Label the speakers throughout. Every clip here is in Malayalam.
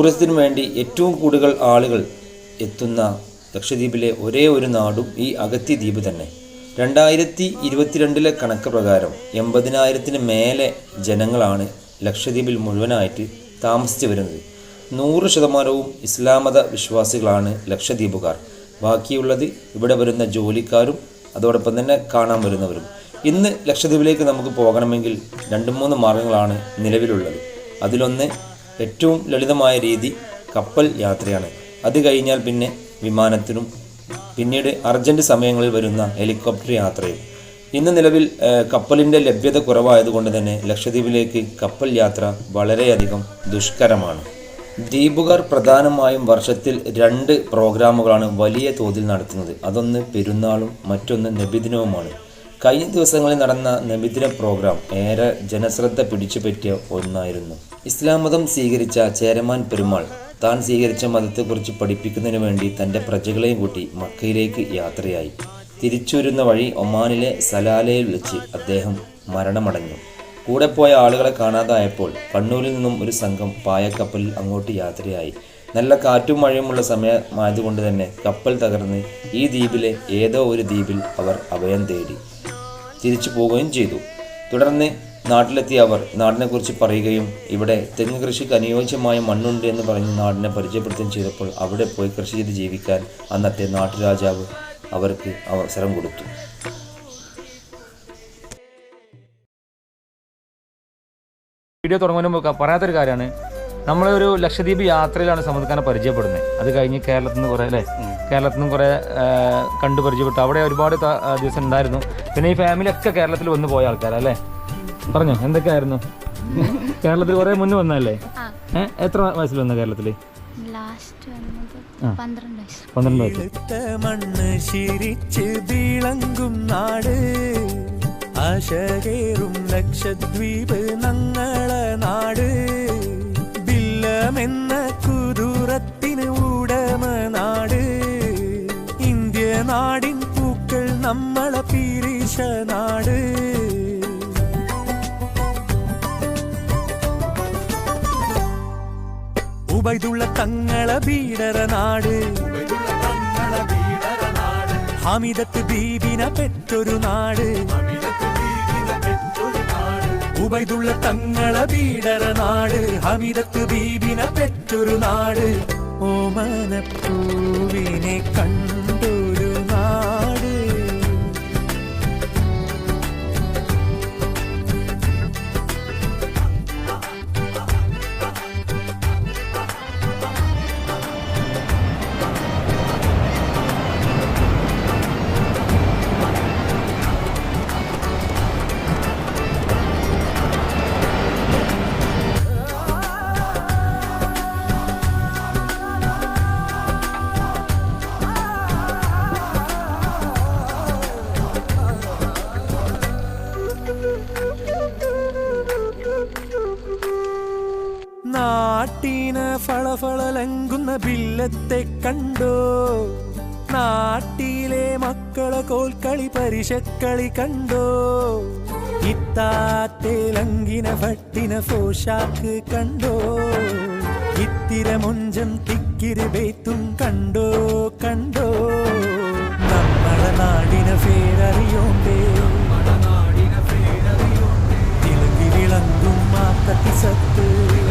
Speaker 1: ടൂറിസത്തിനു വേണ്ടി ഏറ്റവും കൂടുതൽ ആളുകൾ എത്തുന്ന ലക്ഷദ്വീപിലെ ഒരേ ഒരു നാടും ഈ അഗത്തി ദ്വീപ് തന്നെ. രണ്ടായിരത്തി ഇരുപത്തിരണ്ടിലെ കണക്ക് പ്രകാരം എൺപതിനായിരത്തിന് മേലെ ജനങ്ങളാണ് ലക്ഷദ്വീപിൽ മുഴുവനായിട്ട് താമസിച്ചു വരുന്നത്. നൂറ് ശതമാനവും ഇസ്ലാമത വിശ്വാസികളാണ് ലക്ഷദ്വീപുകാർ. ബാക്കിയുള്ളത് ഇവിടെ വരുന്ന ജോലിക്കാരും അതോടൊപ്പം തന്നെ കാണാൻ വരുന്നവരും. ഇന്ന് ലക്ഷദ്വീപിലേക്ക് നമുക്ക് പോകണമെങ്കിൽ രണ്ട് മൂന്ന് മാർഗങ്ങളാണ് നിലവിലുള്ളത്. അതിലൊന്ന് ഏറ്റവും ലളിതമായ രീതി കപ്പൽ യാത്രയാണ്. അത് കഴിഞ്ഞാൽ പിന്നെ വിമാനത്തിനും പിന്നീട് അർജന്റ് സമയങ്ങളിൽ വരുന്ന ഹെലികോപ്റ്റർ യാത്രയും. ഇന്ന് നിലവിൽ കപ്പലിന്റെ ലഭ്യത കുറവായതുകൊണ്ട് തന്നെ ലക്ഷദ്വീപിലേക്ക് കപ്പൽ യാത്ര വളരെയധികം ദുഷ്കരമാണ്. ദ്വീപുകാർ പ്രധാനമായും വർഷത്തിൽ രണ്ട് പ്രോഗ്രാമുകളാണ് വലിയ തോതിൽ നടത്തുന്നത്. അതൊന്ന് പെരുന്നാളും മറ്റൊന്ന് നബിദിനവുമാണ്. കഴിഞ്ഞ ദിവസങ്ങളിൽ നടന്ന നബിദിന പ്രോഗ്രാം ഏറെ ജനശ്രദ്ധ പിടിച്ചുപറ്റിയ ഒന്നായിരുന്നു. ഇസ്ലാം മതം സ്വീകരിച്ച ചേരമാൻ പെരുമാൾ താൻ സ്വീകരിച്ച മതത്തെക്കുറിച്ച് പഠിപ്പിക്കുന്നതിനു വേണ്ടി തന്റെ പ്രജകളെയും കൂട്ടി മക്കയിലേക്ക് യാത്രയായി. തിരിച്ചുവരുന്ന വഴി ഒമാനിലെ സലാലയിൽ വെച്ച് അദ്ദേഹം മരണമടഞ്ഞു. കൂടെ പോയ ആളുകളെ കാണാതായപ്പോൾ കണ്ണൂരിൽ നിന്നും ഒരു സംഘം പായക്കപ്പലിൽ അങ്ങോട്ട് യാത്രയായി. നല്ല കാറ്റും മഴയുമുള്ള സമയമായതുകൊണ്ട് തന്നെ കപ്പൽ തകർന്ന് ഈ ദ്വീപിലെ ഏതോ ഒരു ദ്വീപിൽ അവർ അഭയം തേടി. തിരിച്ചു പോവുകയും ചെയ്തു. തുടർന്ന് നാട്ടിലെത്തിയ അവർ നാടിനെക്കുറിച്ച് പറയുകയും ഇവിടെ തെങ്ങ് കൃഷിക്ക് അനുയോജ്യമായ മണ്ണുണ്ട് എന്ന് പറഞ്ഞ് നാടിനെ പരിചയപ്പെടുത്തുകയും ചെയ്തപ്പോൾ അവിടെ പോയി കൃഷി ചെയ്ത് ജീവിക്കാൻ അന്നത്തെ നാട്ടുരാജാവ് അവർക്ക് അവസരം കൊടുത്തു.
Speaker 2: വീഡിയോ തുടങ്ങുന്ന മുമ്പ് പറയാത്തൊരു കാര്യമാണ്. നമ്മളൊരു ലക്ഷദ്വീപ് യാത്രയിലാണ് സമുദ്രക്കാരനെ പരിചയപ്പെടുന്നത്. അത് കഴിഞ്ഞ് കേരളത്തിൽ നിന്ന് കുറേ അല്ലേ? കേരളത്തിൽ നിന്നും കുറേ കണ്ടു പരിചയപ്പെട്ടു. അവിടെ ഒരുപാട് ദിവസം ഉണ്ടായിരുന്നു. പിന്നെ ഈ ഫാമിലി ഒക്കെ കേരളത്തിൽ വന്ന് പോയ ആൾക്കാരല്ലേ പറഞ്ഞോ എന്തൊക്കെയായിരുന്നു? കേരളത്തിൽ കുറെ മുന്നേ വന്നല്ലേ എത്ര വയസ്സിൽ വന്ന
Speaker 3: വന്നത് പന്ത്രണ്ട് വയസ്സ്.
Speaker 4: മണ്ണ് ശിരിച്ച് വിളങ്ങും നാട്. ആശകേറും ലക്ഷദ്വീപ് നങ്ങളെ നാട്. ഉബൈദുള്ള തങ്ങളെ ബീഡറ നാട് ഹമിദത്ത് ബീബിന പെറ്റൊരു നാട് ഉബൈദുള്ള തങ്ങളെ ബീഡറ നാട് ഹമിദത്ത് ബീബിന പെറ്റൊരു നാട് ഓമനപ്പൂവിനെ കണ്ടൊരു ഫളഫളലങ്കുന്ന ബില്ലത്തെ കണ്ടോ. നാട്ടിലെ മക്കളെ കോൽക്കളി പരിശക്കളി കണ്ടോ. ഇത്താത്തെ ലങ്കിന ഭട്ടിന പോഷാക്ക് കണ്ടോ. ഇത്തിര മുഞ്ചം തിക്കിരി ബേത്തും കണ്ടോ കണ്ടോ. നമ്മളെ നാടിന പേരറിയോണ്ടേ. തിളങ്ങി വിളങ്ങും മാത്തത്തി സത്ത്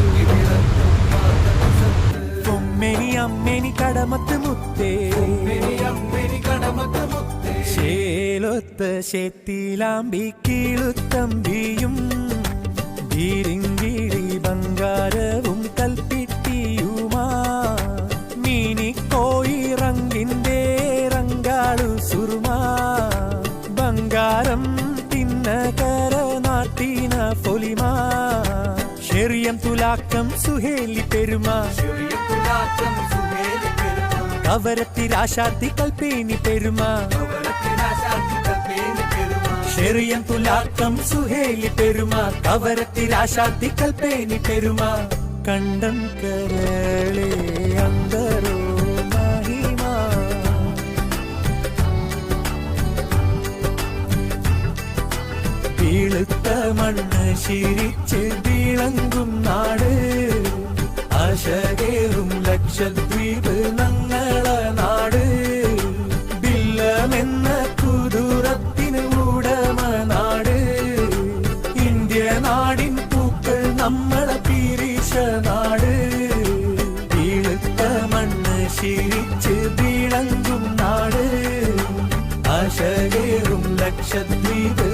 Speaker 4: ശേലൊത്ത ശെത്തിലാമ്പി കീളുത്തമ്പിയും ബീരിങ്കിളി ബംഗാരവും കൽപ്പിട്ടിയുമാ. മീനിക്കോയിറങ്കിന്റെ റങ്കാളു സുറുമാ. ബംഗാരം തിന്നകര നാട്ടിന പൊലിമാ. ശരിയം തുലാക്കം സുഹേലി പെരുമാ. കവരത്തി രാശാത്തി കൽപ്പേനി പെരുമാ. ശരിയം തുലാക്കം സുഹേലി പെരുമാ. കവരത്തി രാശാത്തി കൽപ്പേനി പെരുമാ. കണ്ടം കരളേ അന്തരോ മഹിമാ. വീളുത്ത മണ്ണ് ശിരിച്ച് വിളങ്ങും നാട്. ആശകേറും ലക്ഷദ്വീപ് നങ്ങള നാട്. ബില്ലമെന്ന കുതിരത്തിന് ഉടമ നാട്. ഇന്ത്യ നാടിൻ പൂക്കൾ നമ്മളെ പിരിച്ച നാട്. വീളുത്ത മണ്ണ് ശീലിച്ച് വിളങ്ങും നാട്. ആശകേറും ലക്ഷദ്വീപ്